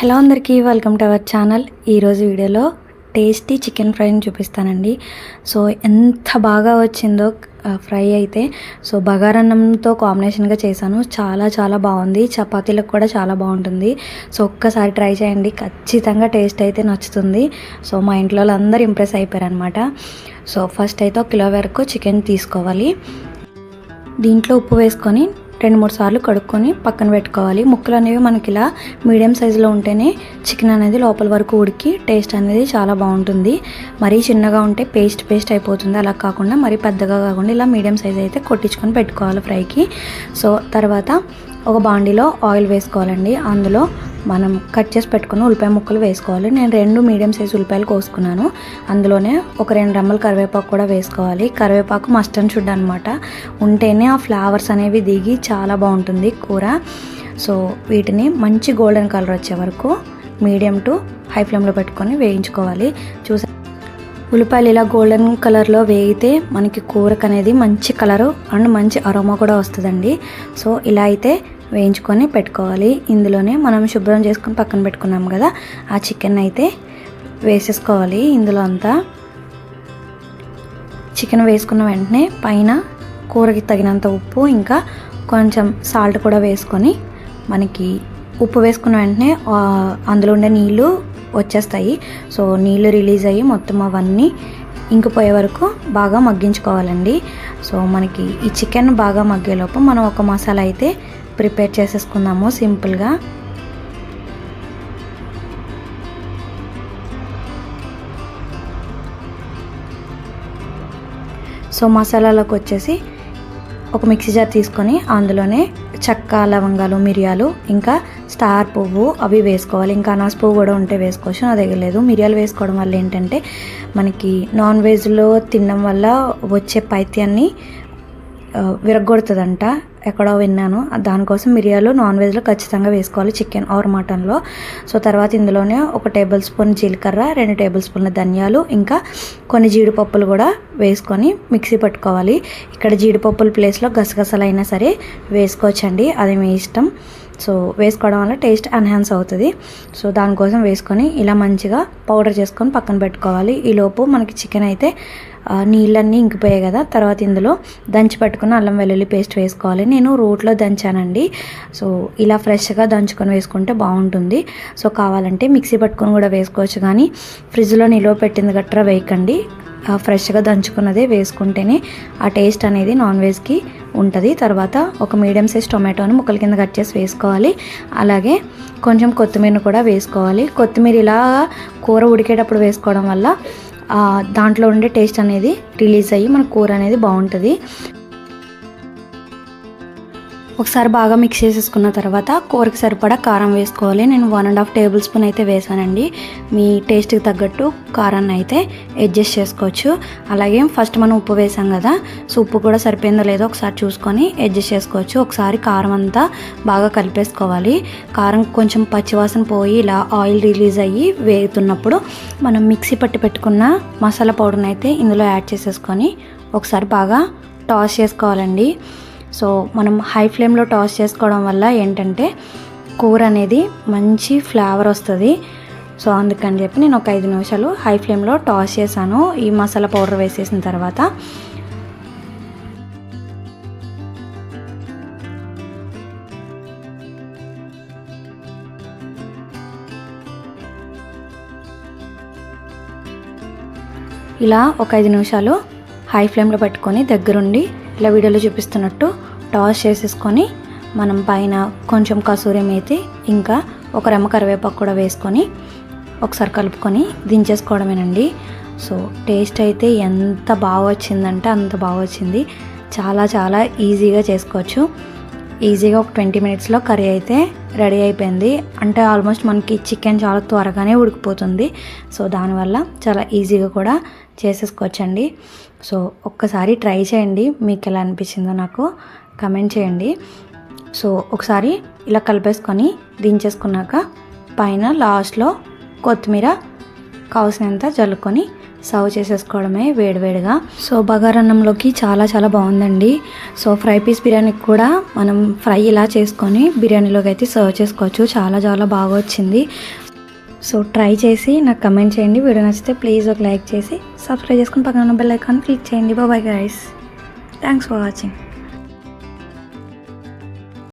Hello అందరికీ welcome to our channel ఈరోజు వీడియోలో టేస్టీ చికెన్ ఫ్రైని చూపిస్తానండి. సో ఎంత బాగా వచ్చిందో ఫ్రై అయితే. సో బగారన్నంతో కాంబినేషన్గా చేశాను. చాలా చాలా బాగుంది. చపాతీలకు కూడా చాలా బాగుంటుంది. సో ఒక్కసారి ట్రై చేయండి. ఖచ్చితంగా టేస్ట్ అయితే నచ్చుతుంది. సో మా ఇంట్లో వాళ్ళందరూ ఇంప్రెస్ అయిపోయారు అనమాట సో ఫస్ట్ అయితే ఒక కిలో వరకు చికెన్ తీసుకోవాలి. దీంట్లో ఉప్పు వేసుకొని రెండు మూడు సార్లు కడుక్కొని పక్కన పెట్టుకోవాలి. ముక్కలు అనేవి మనకి ఇలా మీడియం సైజులో ఉంటేనే చికెన్ అనేది లోపల వరకు ఉడికి టేస్ట్ అనేది చాలా బాగుంటుంది. మరీ చిన్నగా ఉంటే పేస్ట్ పేస్ట్ అయిపోతుంది. అలా కాకుండా మరీ పెద్దగా కాకుండా ఇలా మీడియం సైజ్ అయితే కొట్టించుకొని పెట్టుకోవాలి ఫ్రైకి సో తర్వాత ఒక బాండీలో ఆయిల్ వేసుకోవాలండి. అందులో మనం కట్ చేసి పెట్టుకున్న ఉల్లిపాయ ముక్కలు వేసుకోవాలి. నేను రెండు మీడియం సైజ్ ఉల్లిపాయలు కోసుకున్నాను. అందులోనే ఒక రెండు రెమ్మల కరివేపాకు కూడా వేసుకోవాలి. కరివేపాకు మస్ట్ అండ్ షుడ్ అనమాట ఉంటేనే ఆ ఫ్లేవర్స్ అనేవి దిగి చాలా బాగుంటుంది కూర. సో వీటిని మంచి గోల్డెన్ కలర్ వచ్చే వరకు మీడియం టు హై ఫ్లేమ్లో పెట్టుకొని వేయించుకోవాలి. చూసా ఉల్లిపాయలు ఇలా గోల్డెన్ కలర్లో వేగితే మనకి కూరకు అనేది మంచి కలరు అండ్ మంచి అరోమా కూడా వస్తుందండి. సో ఇలా అయితే వేయించుకొని పెట్టుకోవాలి. ఇందులోనే మనం శుభ్రం చేసుకొని పక్కన పెట్టుకున్నాం కదా ఆ చికెన్ అయితే వేసేసుకోవాలి. ఇందులో అంతా చికెన్ వేసుకున్న వెంటనే పైన కూరకి తగినంత ఉప్పు ఇంకా కొంచెం సాల్ట్ కూడా వేసుకొని మనకి ఉప్పు వేసుకున్న వెంటనే అందులో ఉండే నీళ్ళు వచ్చేస్తాయి. సో నీళ్ళు రిలీజ్ అయ్యి మొత్తం అవన్నీ ఇంకిపోయే వరకు బాగా మగ్గించుకోవాలండి. సో మనకి ఈ చికెన్ బాగా మగ్గేలోపు మనం ఒక మసాలా అయితే ప్రిపేర్ చేసేసుకుందాము సింపుల్గా. సో మసాలాలోకి వచ్చేసి ఒక మిక్సీ జార్ తీసుకొని అందులోనే చెక్క లవంగాలు మిరియాలు ఇంకా స్టార్ పువ్వు అవి వేసుకోవాలి. ఇంకా అనాస్ పువ్వు కూడా ఉంటే వేసుకోవచ్చు. నా దగ్గర లేదు. మిరియాలు వేసుకోవడం వల్ల ఏంటంటే మనకి నాన్ వెజ్లో తినడం వల్ల వచ్చే పైత్యాన్ని విరగొడుతుందంట ఎక్కడో విన్నాను. దానికోసం మిరియాలు నాన్ వెజ్లో ఖచ్చితంగా వేసుకోవాలి చికెన్ ఆర్ మటన్లో. సో తర్వాత ఇందులోనే ఒక టేబుల్ స్పూన్ జీలకర్ర రెండు టేబుల్ స్పూన్ల ధనియాలు ఇంకా కొన్ని జీడిపప్పులు కూడా వేసుకొని మిక్సీ పట్టుకోవాలి. ఇక్కడ జీడిపప్పుల ప్లేస్లో గసగసలైనా సరే వేసుకోవచ్చండి. అది మీ ఇష్టం. సో వేసుకోవడం వల్ల టేస్ట్ ఎన్హాన్స్ అవుతుంది. సో దానికోసం వేసుకొని ఇలా మంచిగా పౌడర్ చేసుకొని పక్కన పెట్టుకోవాలి. ఈలోపు మనకి చికెన్ అయితే నీళ్ళన్నీ ఇంకిపోయాయి కదా. తర్వాత ఇందులో దంచి పట్టుకున్న అల్లం వెల్లుల్లి పేస్ట్ వేసుకోవాలి. నేను రోట్లో దంచానండి. సో ఇలా ఫ్రెష్గా దంచుకొని వేసుకుంటే బాగుంటుంది. సో కావాలంటే మిక్సీ పట్టుకొని కూడా వేసుకోవచ్చు. కానీ ఫ్రిడ్జ్లో నిల్వ పెట్టింది గట్రా వేయకండి. ఫ్రెష్గా దంచుకున్నదే వేసుకుంటేనే ఆ టేస్ట్ అనేది నాన్ వెజ్కి ఉంటుంది. తర్వాత ఒక మీడియం సైజ్ టొమాటోని ముక్కల కింద కట్ చేసి వేసుకోవాలి. అలాగే కొంచెం కొత్తిమీరను కూడా వేసుకోవాలి. కొత్తిమీర ఇలా కూర ఉడికేటప్పుడు వేసుకోవడం వల్ల దాంట్లో ఉండే టేస్ట్ అనేది రిలీజ్ అయ్యి మన కూర అనేది బాగుంటుంది. ఒకసారి బాగా మిక్స్ చేసేసుకున్న తర్వాత కూరకి సరిపడా కారం వేసుకోవాలి. నేను one and half table spoon అయితే వేసానండి. మీ టేస్ట్కి తగ్గట్టు కారాన్ని అయితే అడ్జస్ట్ చేసుకోవచ్చు. అలాగే ఫస్ట్ మనం ఉప్పు వేసాం కదా సో ఉప్పు కూడా సరిపోయిందో లేదో ఒకసారి చూసుకొని అడ్జస్ట్ చేసుకోవచ్చు. ఒకసారి కారం అంతా బాగా కలిపేసుకోవాలి. కారం కొంచెం పచ్చివాసన పోయి ఇలా ఆయిల్ రిలీజ్ అయ్యి వేగుతున్నప్పుడు మనం మిక్సీ పట్టి పెట్టుకున్న మసాలా పౌడర్ని అయితే ఇందులో యాడ్ చేసేసుకొని ఒకసారి బాగా టాస్ చేసుకోవాలండి. సో మనం హై ఫ్లేమ్లో టాస్ చేసుకోవడం వల్ల ఏంటంటే కూర అనేది మంచి ఫ్లేవర్ వస్తుంది. సో అందుకని చెప్పి నేను ఒక ఐదు నిమిషాలు హై ఫ్లేమ్లో టాస్ చేశాను. ఈ మసాలా పౌడర్ వేసేసిన తర్వాత ఇలా ఒక ఐదు నిమిషాలు హై ఫ్లేమ్లో పెట్టుకొని దగ్గరుండి ఇలా వీడియోలో చూపిస్తున్నట్టు టాస్ చేసేసుకొని మనం పైన కొంచెం కసూరి మేతి ఇంకా ఒక రెమ్మ కరివేపాకు కూడా వేసుకొని ఒకసారి కలుపుకొని దించేసుకోవడమేనండి. సో టేస్ట్ అయితే ఎంత బాగా వచ్చిందంటే అంత బాగా వచ్చింది. చాలా చాలా ఈజీగా చేసుకోవచ్చు. ఈజీగా ఒక ట్వంటీ మినిట్స్లో కర్రీ అయితే రెడీ అయిపోయింది. అంటే ఆల్మోస్ట్ మనకి చికెన్ చాలా త్వరగానే ఉడికిపోతుంది. సో దానివల్ల చాలా ఈజీగా కూడా చేసేసుకోవచ్చండి. సో ఒక్కసారి ట్రై చేయండి. మీకు ఎలా అనిపించిందో నాకు కమెంట్ చేయండి. సో ఒకసారి ఇలా కలిపేసుకొని దించేసుకున్నాక పైన లాస్ట్లో కొత్తిమీర కావలసినంత జల్లుకొని సర్వ్ చేసేసుకోవడమే వేడివేడిగా. సో బగారన్నంలోకి చాలా చాలా బాగుందండి. సో ఫ్రై పీస్ బిర్యానీకి కూడా మనం ఫ్రై ఇలా చేసుకొని బిర్యానీలోకి అయితే సర్వ్ చేసుకోవచ్చు. చాలా చాలా బాగా వచ్చింది. సో ట్రై చేసి నాకు కమెంట్ చేయండి. వీడియో నచ్చితే ప్లీజ్ ఒక లైక్ చేసి సబ్స్క్రైబ్ చేసుకుని పక్కన ఉన్న బెల్ ఐకాన్ క్లిక్ చేయండి. బాబాయ్ గైస్ థ్యాంక్స్ ఫర్ వాచింగ్